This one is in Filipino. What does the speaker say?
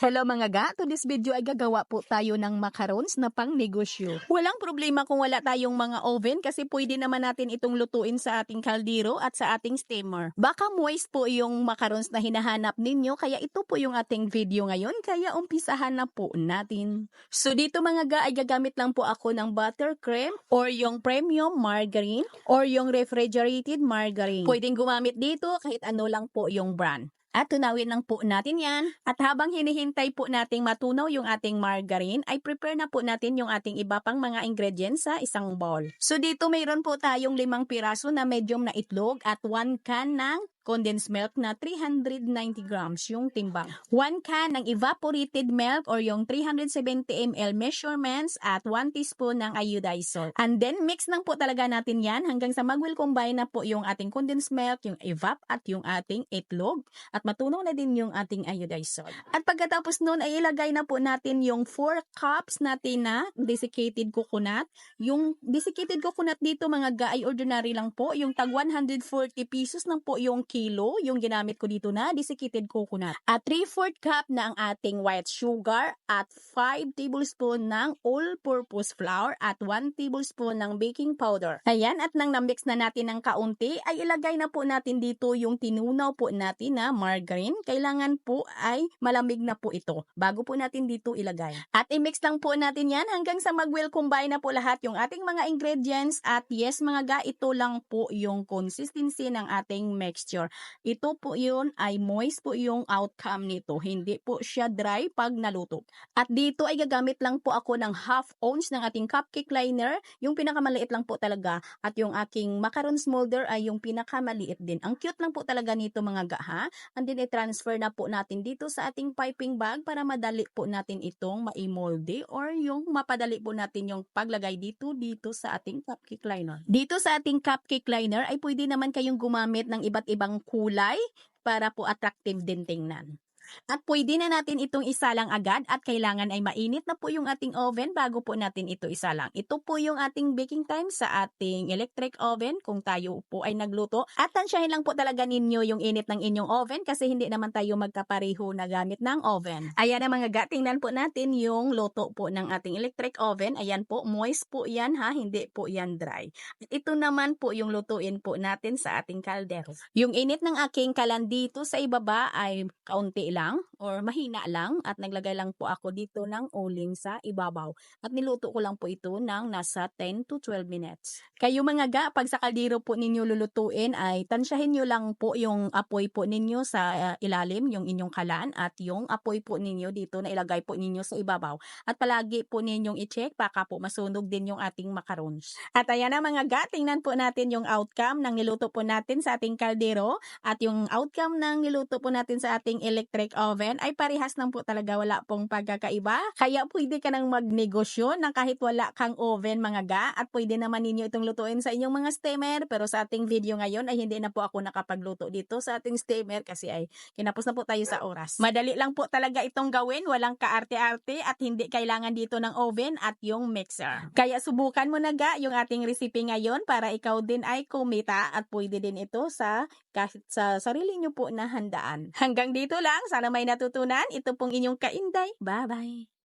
Hello mga ga, this video ay gagawa po tayo ng macarons na pang negosyo. Walang problema kung wala tayong mga oven kasi pwede naman natin itong lutuin sa ating kaldero at sa ating steamer. Baka moist po yung macarons na hinahanap ninyo kaya ito po yung ating video ngayon kaya umpisahan na po natin. So dito mga ga ay gagamit lang po ako ng buttercream or yung premium margarine or yung refrigerated margarine. Pwedeng gumamit dito kahit ano lang po yung brand. At tunawin lang po natin yan. At habang hinihintay po nating matunaw yung ating margarine, ay prepare na po natin yung ating iba pang mga ingredients sa isang bowl. So dito mayroon po tayong limang piraso na medium na itlog at 1 can ng condensed milk na 390 grams yung timbang. 1 can ng evaporated milk or yung 370 ml measurements at 1 teaspoon ng iodized salt. And then mix lang po talaga natin yan hanggang sa mag-will combine na po yung ating condensed milk, yung evap at yung ating itlog at matunaw na din yung ating iodized salt. At pagkatapos nun ay ilagay na po natin yung 4 cups natin na desiccated coconut. Yung desiccated coconut dito mga ga ay ordinary lang po. Yung tag 140 pesos lang po yung kilo yung ginamit ko dito na desiccated coconut. At 3-4 cup na ang ating white sugar at 5 tablespoon ng all-purpose flour at 1 tablespoon ng baking powder. Ayan, at nang namix na natin ng kaunti, ay ilagay na po natin dito yung tinunaw po natin na margarine. Kailangan po ay malamig na po ito bago po natin dito ilagay. At i-mix lang po natin yan hanggang sa mag-well combine na po lahat yung ating mga ingredients at yes mga ga, ito lang po yung consistency ng ating mixture moisture. Ito po yun ay moist po yung outcome nito. Hindi po siya dry pag naluto. At dito ay gagamit lang po ako ng half ounce ng ating cupcake liner. Yung pinakamaliit lang po talaga. At yung aking macaron smolder ay yung pinakamaliit din. Ang cute lang po talaga nito mga gaha. And then i-transfer na po natin dito sa ating piping bag para madali po natin itong maimolde or yung mapadali po natin yung paglagay dito dito sa ating cupcake liner. Dito sa ating cupcake liner ay pwede naman kayong gumamit ng iba't ibang kulay para po attractive din tingnan. At pwede na natin itong isalang agad at kailangan ay mainit na po yung ating oven bago po natin ito isalang. Ito po yung ating baking time sa ating electric oven kung tayo po ay nagluto. At tansyahin lang po talaga ninyo yung init ng inyong oven kasi hindi naman tayo magkapareho na gamit ng oven. Ayan na mga ga, po natin yung luto po ng ating electric oven. Ayan po, moist po yan ha, hindi po yan dry. At ito naman po yung lutuin po natin sa ating kaldero. Yung init ng aking kalan dito sa ibaba ay kaunti lang lang or mahina lang at naglagay lang po ako dito ng uling sa ibabaw. At niluto ko lang po ito ng nasa 10 to 12 minutes. Kayo mga ga, pag sa kaldero po ninyo lulutuin ay tansyahin nyo lang po yung apoy po ninyo sa uh, ilalim, yung inyong kalan at yung apoy po ninyo dito na ilagay po ninyo sa ibabaw. At palagi po ninyong i-check baka po masunog din yung ating macarons. At ayan na mga ga, tingnan po natin yung outcome ng niluto po natin sa ating kaldero at yung outcome ng niluto po natin sa ating electric oven ay parehas lang po talaga wala pong pagkakaiba. Kaya pwede ka nang magnegosyo ng kahit wala kang oven mga ga at pwede naman ninyo itong lutuin sa inyong mga steamer pero sa ating video ngayon ay hindi na po ako nakapagluto dito sa ating steamer kasi ay kinapos na po tayo sa oras. Madali lang po talaga itong gawin, walang kaarte-arte at hindi kailangan dito ng oven at yung mixer. Kaya subukan mo na ga yung ating recipe ngayon para ikaw din ay kumita at pwede din ito sa kahit sa sarili nyo po na handaan. Hanggang dito lang, sana may natutunan. Ito pong inyong kainday. Bye-bye!